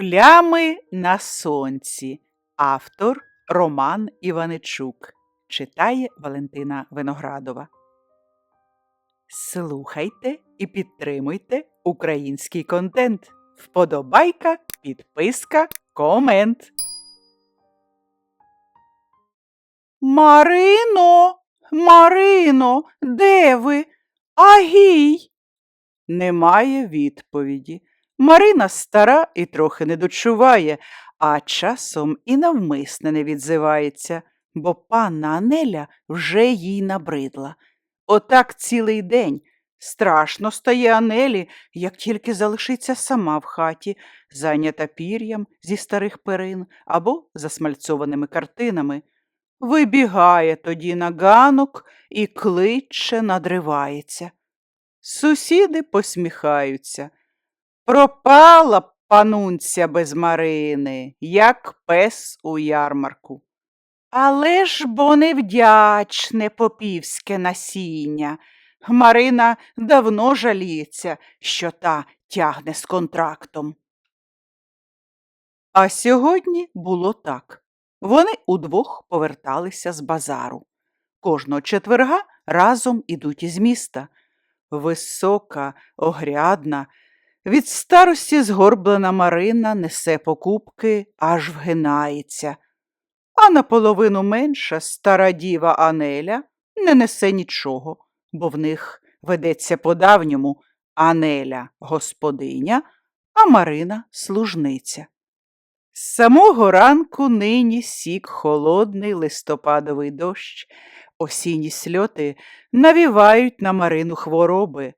Плями на сонці. Автор Роман Іваничук. Читає Валентина Виноградова. Слухайте і підтримуйте український контент. Вподобайка, підписка, комент. Марино, Марино, де ви? Агій. Немає відповіді. Марина стара і трохи не дочуває, а часом і навмисне не відзивається, бо панна Анеля вже їй набридла. Отак цілий день. Страшно стає Анелі, як тільки залишиться сама в хаті, зайнята пір'ям зі старих перин або засмальцованими картинами. Вибігає тоді на ганок і кличе надривається. Сусіди посміхаються. Пропала б панунця без Марини, як пес у ярмарку. Але ж бо невдячне попівське насіння. Марина давно жаліється, що та тягне з контрактом. А сьогодні було так. Вони удвох поверталися з базару. Кожного четверга разом ідуть із міста. Висока, огрядна, від старості згорблена Марина несе покупки, аж вгинається, а наполовину менша стара діва Анеля не несе нічого, бо в них ведеться по-давньому Анеля господиня, а Марина служниця. З самого ранку нині сік холодний листопадовий дощ, осінні сльоти навівають на Марину хвороби,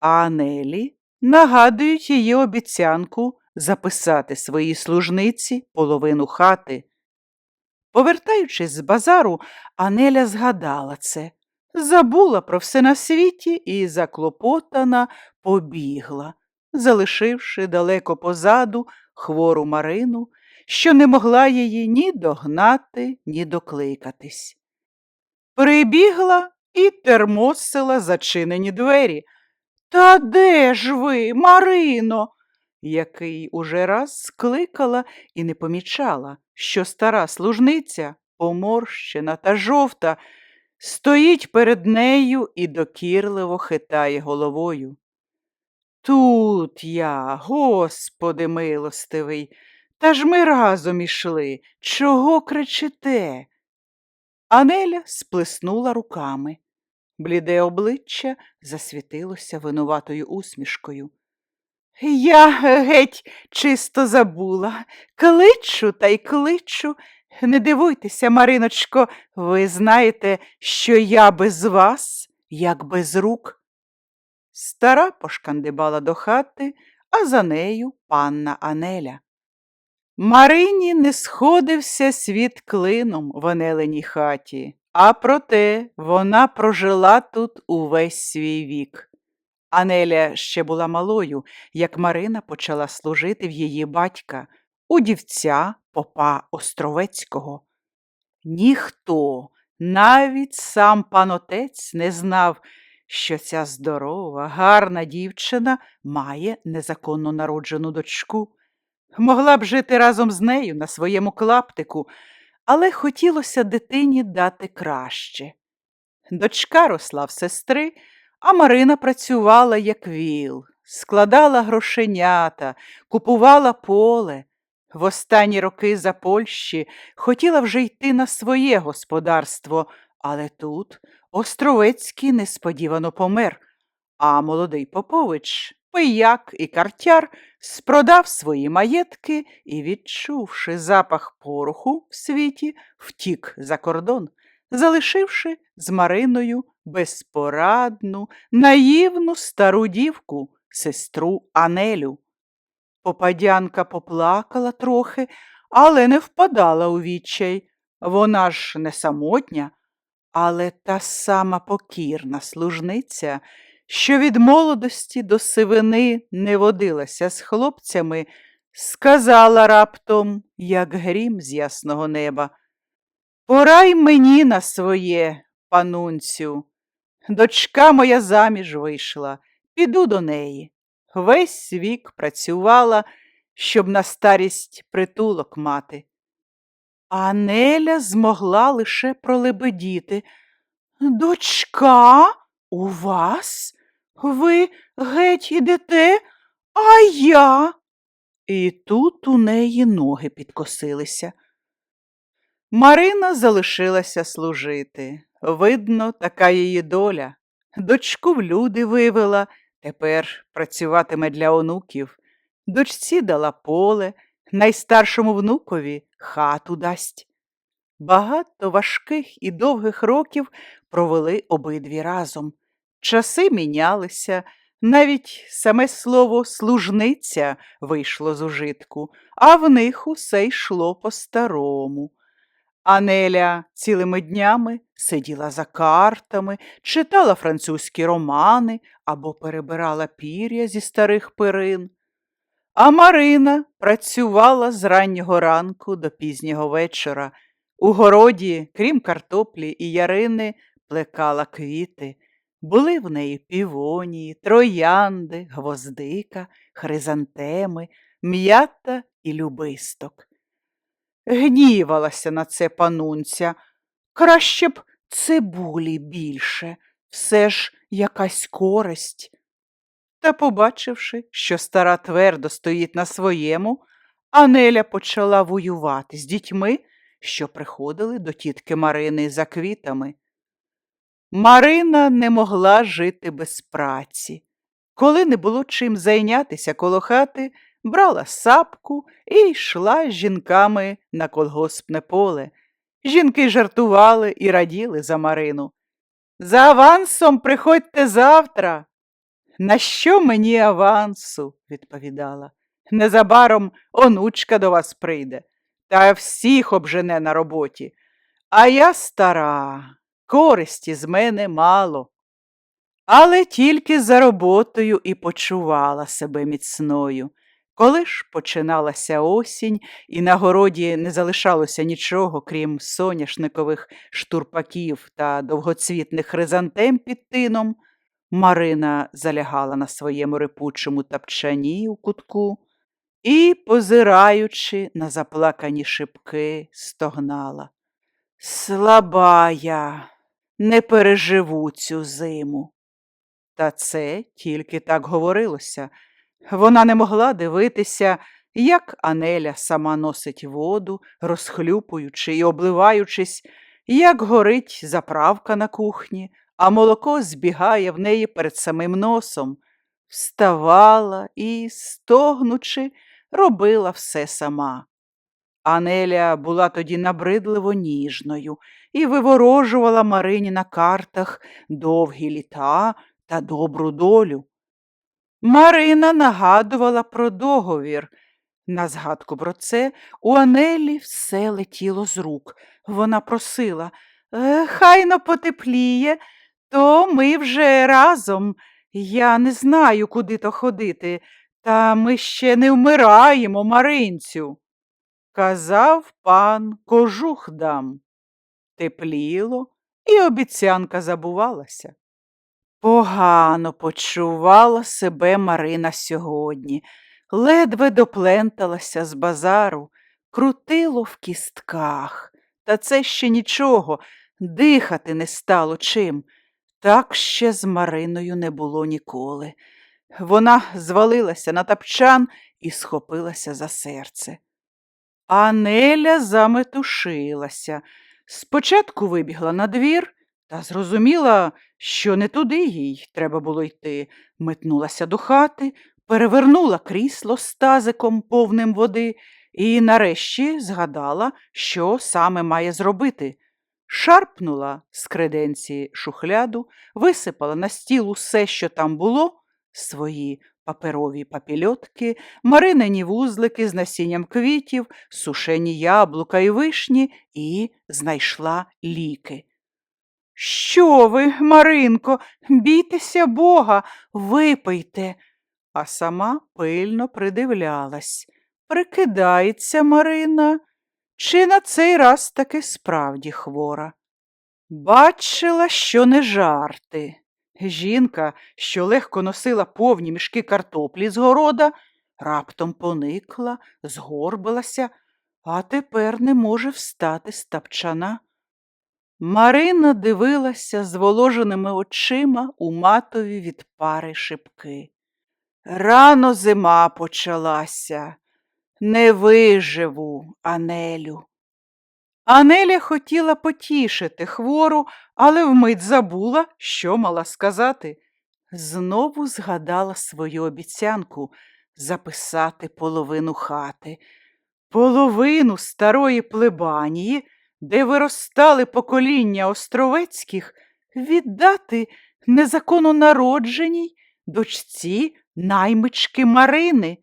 а Анелі нагадують її обіцянку записати своїй служниці половину хати. Повертаючись з базару, Анеля згадала це, забула про все на світі і заклопотана побігла, залишивши далеко позаду хвору Марину, що не могла її ні догнати, ні докликатись. Прибігла і термосила зачинені двері. Та де ж ви, Марино? який уже раз скликала і не помічала, що стара служниця, поморщена та жовта, стоїть перед нею і докірливо хитає головою. Тут я, Господи милостивий, та ж ми разом ішли. Чого кричите? Анеля сплеснула руками. Бліде обличчя засвітилося винуватою усмішкою. Я геть чисто забула. Кличу та й кличу. Не дивуйтеся, Мариночко, ви знаєте, що я без вас, як без рук. Стара пошкандибала до хати, а за нею панна Анеля. Марині не сходився світ клином в Анеленій хаті, а проте вона прожила тут увесь свій вік. Анеля ще була малою, як Марина почала служити в її батька, у дівця попа Островецького. Ніхто, навіть сам пан отець, не знав, що ця здорова, гарна дівчина має незаконно народжену дочку. Могла б жити разом з нею на своєму клаптику, але хотілося дитині дати краще. Дочка росла в сестри, а Марина працювала, як віл, складала грошенята, купувала поле. В останні роки за Польщі хотіла вже йти на своє господарство, але тут Островецький несподівано помер, а молодий Попович, пияк і картяр, спродав свої маєтки і, відчувши запах пороху в світі, втік за кордон, залишивши з Мариною безпорадну, наївну стару дівку, сестру Анелю. Попадянка поплакала трохи, але не впадала у відчай. Вона ж не самотня, але та сама покірна служниця, що від молодості до сивини не водилася з хлопцями, сказала раптом, як грім з ясного неба. Порай мені на своє, панунцю. Дочка моя заміж вийшла, піду до неї. Весь вік працювала щоб на старість притулок мати. А Неля змогла лише пролебедіти. Дочка, у вас? Ви геть ідете, а я. І тут у неї ноги підкосилися. Марина залишилася служити. Видно, така її доля. Дочку в люди вивела, тепер працюватиме для онуків. Дочці дала поле, найстаршому внукові хату дасть. Багато важких і довгих років провели обидві разом. Часи мінялися, навіть саме слово служниця вийшло з ужитку, а в них усе йшло по-старому. Анеля цілими днями сиділа за картами, читала французькі романи або перебирала пір'я зі старих перин. А Марина працювала з раннього ранку до пізнього вечора. У городі, крім картоплі і ярини, плекала квіти. Були в неї півонії, троянди, гвоздика, хризантеми, м'ята і любисток. Гнівалася на це панунця. Краще б цибулі більше, все ж якась користь. Та, побачивши, що стара твердо стоїть на своєму, Анеля почала воювати з дітьми, що приходили до тітки Марини за квітами. Марина не могла жити без праці. Коли не було чим зайнятися коло хати, брала сапку і йшла з жінками на колгоспне поле. Жінки жартували і раділи за Марину. За авансом приходьте завтра. На що мені авансу? відповідала. Незабаром онучка до вас прийде, та всіх обжене на роботі. А я стара, користі з мене мало. Але тільки за роботою і почувала себе міцною. Коли ж починалася осінь, і на городі не залишалося нічого, крім соняшникових штурпаків та довгоцвітних хризантем під тином, Марина залягала на своєму рипучому тапчані у кутку і, позираючи на заплакані шибки, стогнала. Слаба я, не переживу цю зиму. Та це тільки так говорилося. Вона не могла дивитися, як Анеля сама носить воду, розхлюпуючи і обливаючись, як горить заправка на кухні, а молоко збігає в неї перед самим носом. Вставала і, стогнучи, робила все сама. Анеля була тоді набридливо ніжною і виворожувала Марині на картах довгі літа та добру долю. Марина нагадувала про договір. На згадку про це у Анелі все летіло з рук. Вона просила «Е, Хайно потепліє, то ми вже разом. Я не знаю, куди то ходити, та ми ще не вмираємо, Маринцю. Казав пан кожух дам. Тепліло, і обіцянка забувалася. Погано почувала себе Марина сьогодні, ледве допленталася з базару, крутило в кістках. Та це ще нічого, дихати не стало чим. Так ще з Мариною не було ніколи. Вона звалилася на тапчан і схопилася за серце. А Неля заметушилася. Спочатку вибігла на двір та зрозуміла, що не туди їй треба було йти. Метнулася до хати, перевернула крісло з тазиком повним води і нарешті згадала, що саме має зробити. Шарпнула з креденці шухляду, висипала на стіл усе, що там було, свої паперові папільотки, маринині вузлики з насінням квітів, сушені яблука і вишні і знайшла ліки. Що ви, Маринко, бійтеся Бога, випийте. А сама пильно придивлялась. Прикидається Марина, чи на цей раз таки справді хвора. Бачила, що не жарти. Жінка, що легко носила повні мішки картоплі з города, раптом поникла, згорбилася, а тепер не може встати з тапчана. Марина дивилася зволоженими очима у матові від пари шибки. Рано зима почалася. Не виживу, Анелю. Анеля хотіла потішити хвору, але вмить забула, що мала сказати. Знову згадала свою обіцянку записати половину хати, половину старої плебанії, де виростали покоління островецьких, віддати незаконно народженій дочці наймички Марини,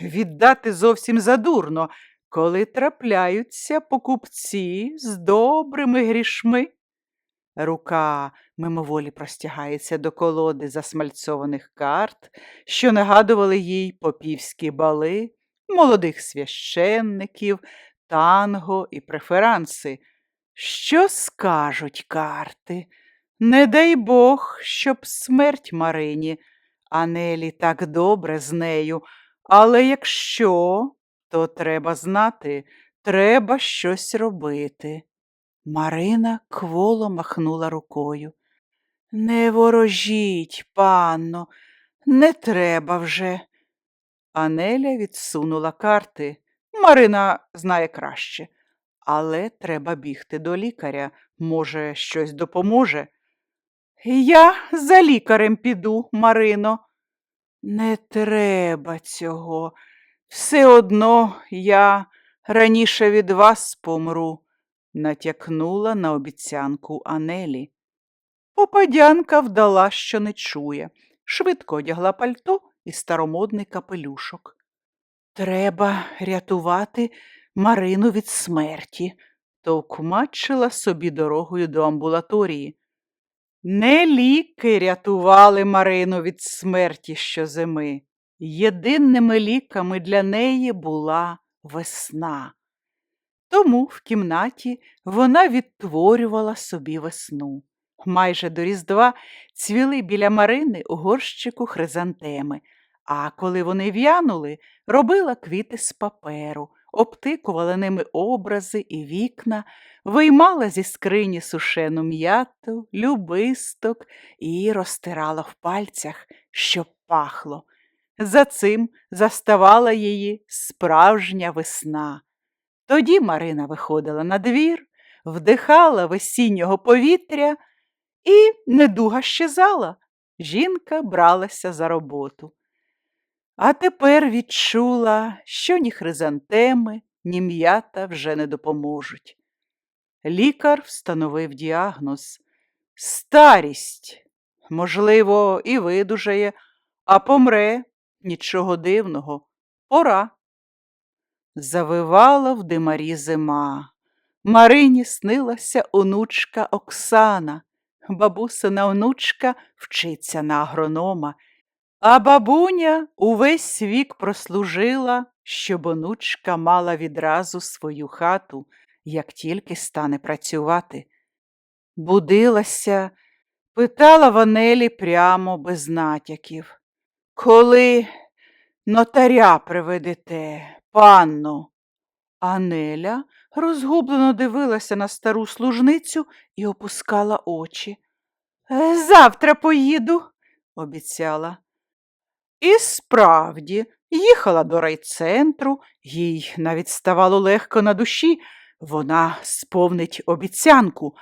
віддати зовсім задурно, коли трапляються покупці з добрими грішми. Рука мимоволі простягається до колоди засмальцьованих карт, що нагадували їй попівські бали, молодих священників, танго і преферанси. Що скажуть карти? Не дай Бог, щоб смерть Марині, Анелі так добре з нею, але якщо, то треба знати, треба щось робити. Марина кволо махнула рукою. Не ворожіть, панно, не треба вже. Анеля відсунула карти. Марина знає краще, але треба бігти до лікаря. Може, щось допоможе. Я за лікарем піду, Марино. Не треба цього. Все одно я раніше від вас помру, натякнула на обіцянку Анелі. Попадянка вдала, що не чує, швидко одягла пальто і старомодний капелюшок. Треба рятувати Марину від смерті, товкмачила собі дорогою до амбулаторії. Не ліки рятували Марину від смерті щозими. Єдиними ліками для неї була весна. Тому в кімнаті вона відтворювала собі весну. Майже до Різдва цвіли біля Марини у горщику хризантеми, а коли вони в'янули, робила квіти з паперу, обтикувала ними образи і вікна, виймала зі скрині сушену м'яту, любисток і розтирала в пальцях, щоб пахло. За цим заставала її справжня весна. Тоді Марина виходила на двір, вдихала весіннього повітря і недуга щезала. Жінка бралася за роботу. А тепер відчула, що ні хризантеми, ні м'ята вже не допоможуть. Лікар встановив діагноз старість, можливо, і видужає, а помре нічого дивного, пора. Завивала в димарі зима. Марині снилася онучка Оксана, бабусина онучка вчиться на агронома. А бабуня увесь вік прослужила, щоб онучка мала відразу свою хату, як тільки стане працювати. Будилася, питала Ванелі прямо без натяків. Коли нотаря приведете, панно? Анеля розгублено дивилася на стару служницю і опускала очі. «Е, Завтра поїду, обіцяла. І справді їхала до райцентру, їй навіть ставало легко на душі, вона сповнить обіцянку,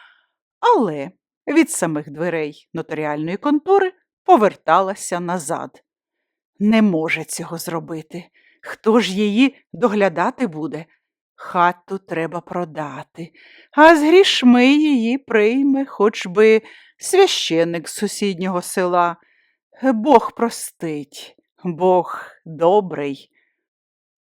але від самих дверей нотаріальної контори поверталася назад. Не може цього зробити. Хто ж її доглядати буде? Хату треба продати, а з грішми її прийме хоч би священник з сусіднього села. Бог простить, Бог добрий.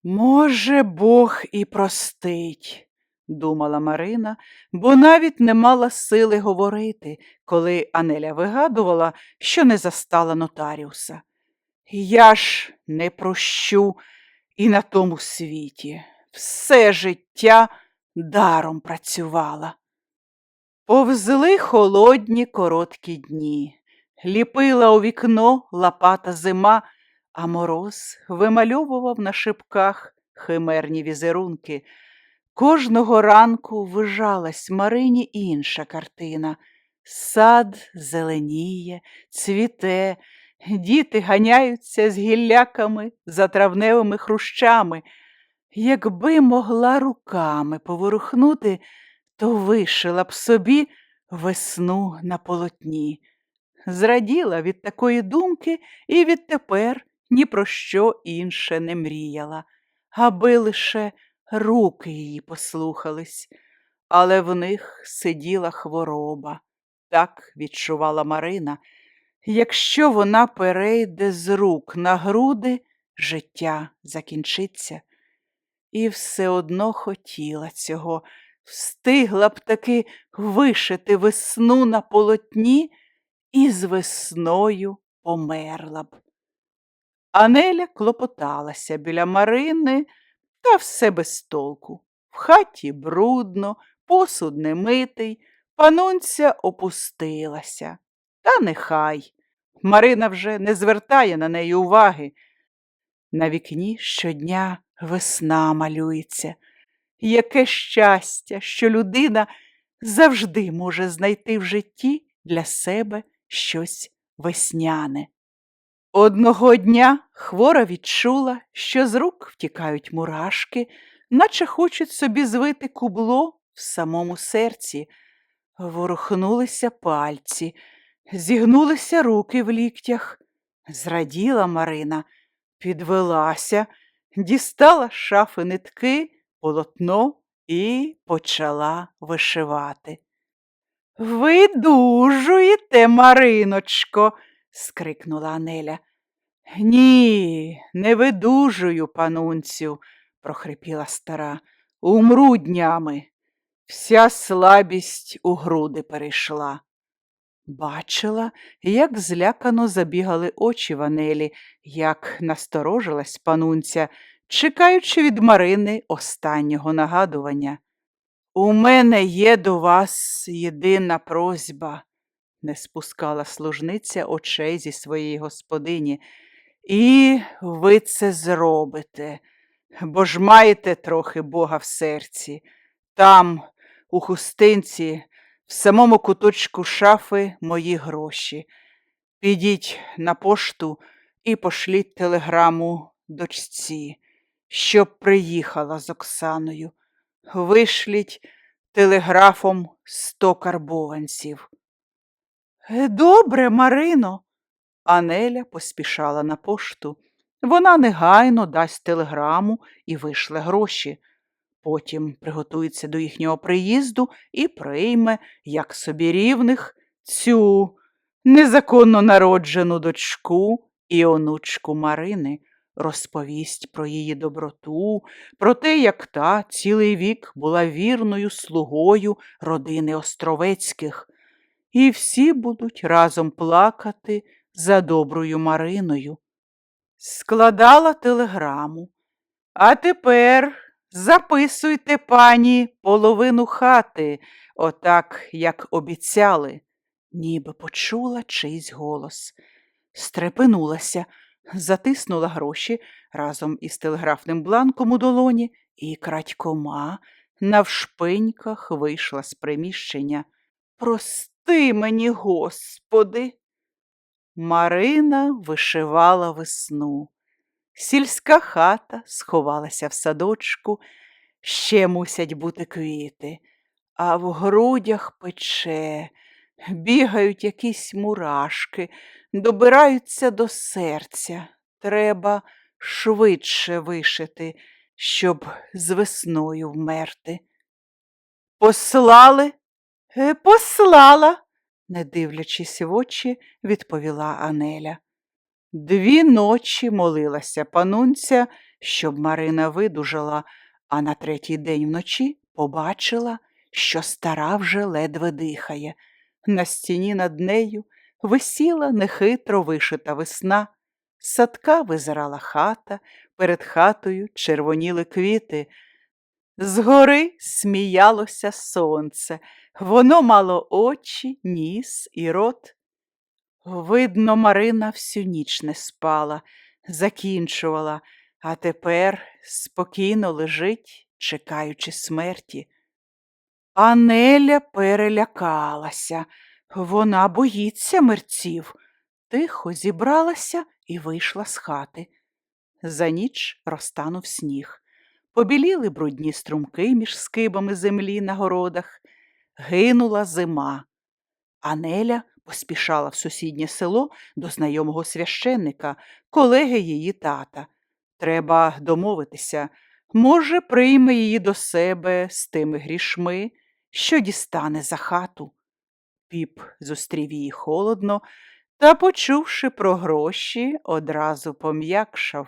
Може, Бог і простить, думала Марина, бо навіть не мала сили говорити, коли Анеля вигадувала, що не застала нотаріуса. Я ж не прощу і на тому світі. Все життя даром працювала. Повзли холодні короткі дні. Ліпила у вікно лопата зима, а мороз вимальовував на шипках химерні візерунки. Кожного ранку вижалась Марині інша картина. Сад зеленіє, цвіте, діти ганяються з гілляками за травневими хрущами. Якби могла руками поворухнути, то вишила б собі весну на полотні. Зраділа від такої думки і відтепер ні про що інше не мріяла, аби лише руки її послухались, але в них сиділа хвороба. Так відчувала Марина. Якщо вона перейде з рук на груди, життя закінчиться. І все одно хотіла цього, встигла б таки вишити весну на полотні і з весною померла б. Анеля клопоталася біля Марини, та все без толку. В хаті брудно, посуд не митий, панунця опустилася. Та нехай. Марина вже не звертає на неї уваги. На вікні щодня весна малюється. Яке щастя, що людина завжди може знайти в житті для себе щось весняне. Одного дня хвора відчула, що з рук втікають мурашки, наче хочуть собі звити кубло в самому серці. Ворухнулися пальці, зігнулися руки в ліктях. Зраділа Марина, підвелася, дістала шафи нитки, полотно і почала вишивати. Видужуєте, Мариночко, скрикнула Анеля. Ні, не видужую, панунцю, прохрипіла стара. Умру днями. Вся слабість у груди перейшла. Бачила, як злякано забігали очі Ванелі, як насторожилась панунця, чекаючи від Марини останнього нагадування. У мене є до вас єдина просьба, не спускала служниця очей зі своєї господині. І ви це зробите, бо ж маєте трохи Бога в серці. Там, у хустинці, в самому куточку шафи мої гроші. Підіть на пошту і пошліть телеграму дочці, щоб приїхала з Оксаною. Вишліть телеграфом сто карбованців. «Е, Добре, Марино. Анеля поспішала на пошту. Вона негайно дасть телеграму і вишле гроші. Потім приготується до їхнього приїзду і прийме, як собі рівних, цю незаконно народжену дочку і онучку Марини, розповість про її доброту, про те, як та цілий вік була вірною слугою родини Островецьких, і всі будуть разом плакати за доброю Мариною. Складала телеграму. А тепер записуйте, пані, половину хати, отак, як обіцяли, ніби почула чийсь голос. Стрепенулася, затиснула гроші разом із телеграфним бланком у долоні і крадькома навшпиньках вийшла з приміщення. Прости мені, Господи. Марина вишивала весну. Сільська хата сховалася в садочку, ще мусять бути квіти, а в грудях пече, бігають якісь мурашки, добираються до серця. Треба швидше вишити, щоб з весною вмерти. Послали? «Е, Послала, не дивлячись в очі, відповіла Анеля. Дві ночі молилася панунця, щоб Марина видужала, а на третій день вночі побачила, що стара вже ледве дихає. На стіні над нею висіла нехитро вишита весна, садка визирала хата, перед хатою червоніли квіти. Згори сміялося сонце, воно мало очі, ніс і рот. Видно, Марина всю ніч не спала, закінчувала, а тепер спокійно лежить, чекаючи смерті. Анеля перелякалася. Вона боїться мерців. Тихо зібралася і вийшла з хати. За ніч розтанув сніг. Побіліли брудні струмки між скибами землі на городах. Гинула зима. Анеля поспішала в сусіднє село до знайомого священника, колеги її тата. Треба домовитися. Може, прийме її до себе з тими грішми, що дістане за хату. Піп зустрів її холодно та, почувши про гроші, одразу пом'якшав.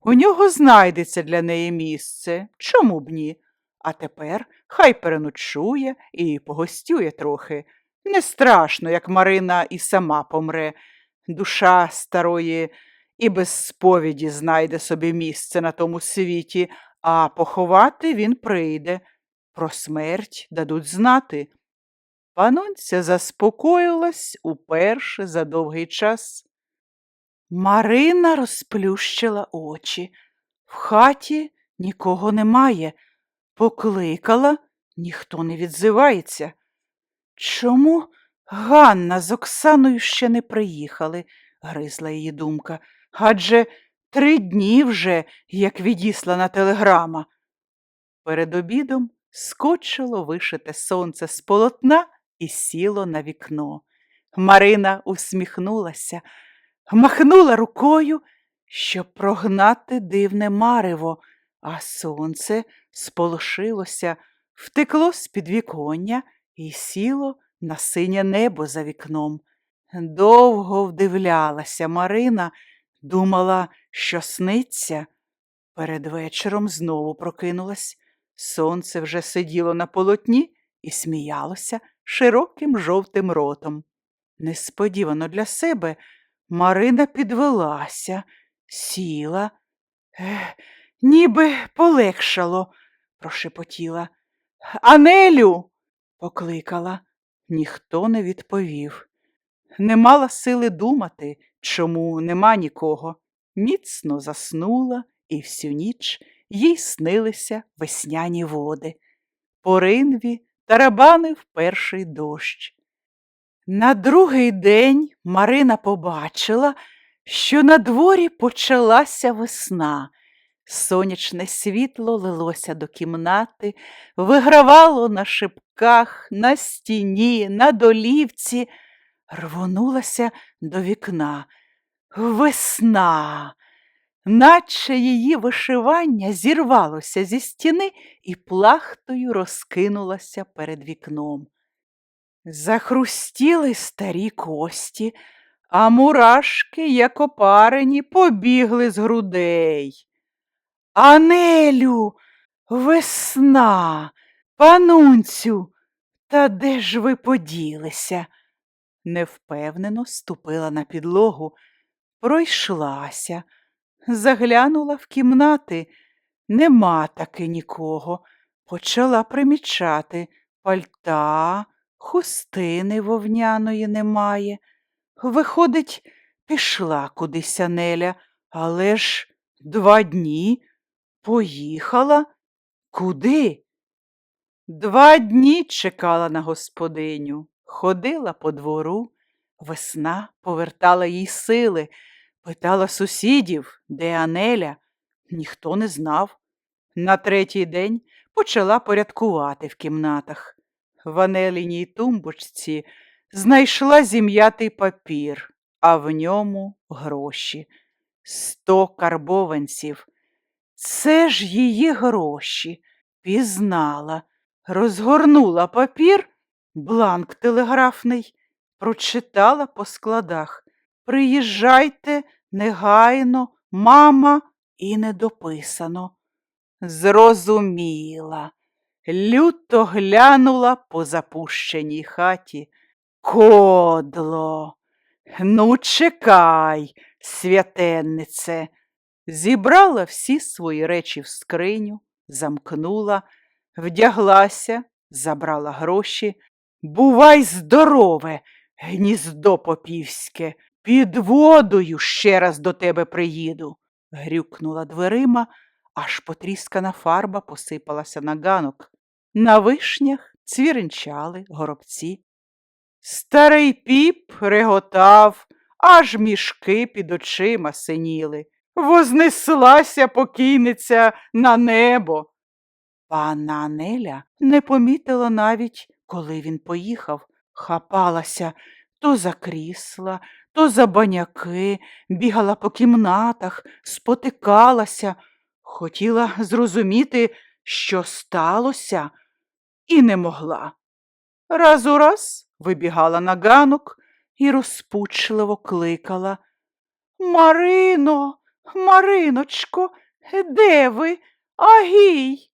У нього знайдеться для неї місце, чому б ні? А тепер хай переночує і погостює трохи. Не страшно, як Марина і сама помре. Душа старої і без сповіді знайде собі місце на тому світі, а поховати він прийде. Про смерть дадуть знати. Панонця заспокоїлась уперше за довгий час. Марина розплющила очі. В хаті нікого немає. Покликала, ніхто не відзивається. Чому Ганна з Оксаною ще не приїхали? гризла її думка. Адже три дні вже, як відіслана телеграма. Перед обідом скочило вишите сонце з полотна і сіло на вікно. Марина усміхнулася, махнула рукою, щоб прогнати дивне марево, а сонце сполошилося, втекло з під віконня і сіло на синє небо за вікном. Довго вдивлялася Марина, думала, що сниться. Перед вечором знову прокинулась. Сонце вже сиділо на полотні і сміялося широким жовтим ротом. Несподівано для себе Марина підвелася, сіла, Ех, ніби полегшало, прошепотіла. Анелю. Покликала. Ніхто не відповів. Не мала сили думати, чому нема нікого. Міцно заснула, і всю ніч їй снилися весняні води. По ринві тарабанив перший дощ. На другий день Марина побачила, що на дворі почалася весна. Сонячне світло лилося до кімнати, вигравало на шипках, на стіні, на долівці, рвонулася до вікна. Весна, наче її вишивання зірвалося зі стіни і плахтою розкинулося перед вікном. Захрустіли старі кості, а мурашки, як опарені, побігли з грудей. Анелю, весна, панунцю, та де ж ви поділися? Невпевнено ступила на підлогу, пройшлася, заглянула в кімнати. Нема таки нікого. Почала примічати пальта, хустини вовняної немає. Виходить, пішла кудись Анеля, але ж два дні поїхала. Куди? Два дні чекала на господиню, ходила по двору, весна повертала їй сили, питала сусідів, де Анеля. Ніхто не знав. На третій день почала порядкувати в кімнатах. В Анеліній тумбочці знайшла зім'ятий папір, а в ньому гроші. Сто карбованців. Це ж її гроші. Пізнала, розгорнула папір, бланк телеграфний, прочитала по складах. Приїжджайте негайно, мама, і не дописано. Зрозуміла, люто глянула по запущеній хаті. Кодло, ну, чекай, святеннице. Зібрала всі свої речі в скриню, замкнула, вдяглася, забрала гроші. Бувай здорове, гніздо попівське, Під водою ще раз до тебе приїду. Грюкнула дверима, аж потріскана фарба посипалася на ганок. На вишнях цвіринчали горобці. Старий піп реготав, аж мішки під очима синіли. Вознеслася покійниця на небо. Панна Анеля не помітила навіть, коли він поїхав, хапалася то за крісла, то за баняки, бігала по кімнатах, спотикалася, хотіла зрозуміти, що сталося, і не могла. Раз у раз вибігала на ганок і розпучливо кликала Марино, Мариночко, де ви? Агій.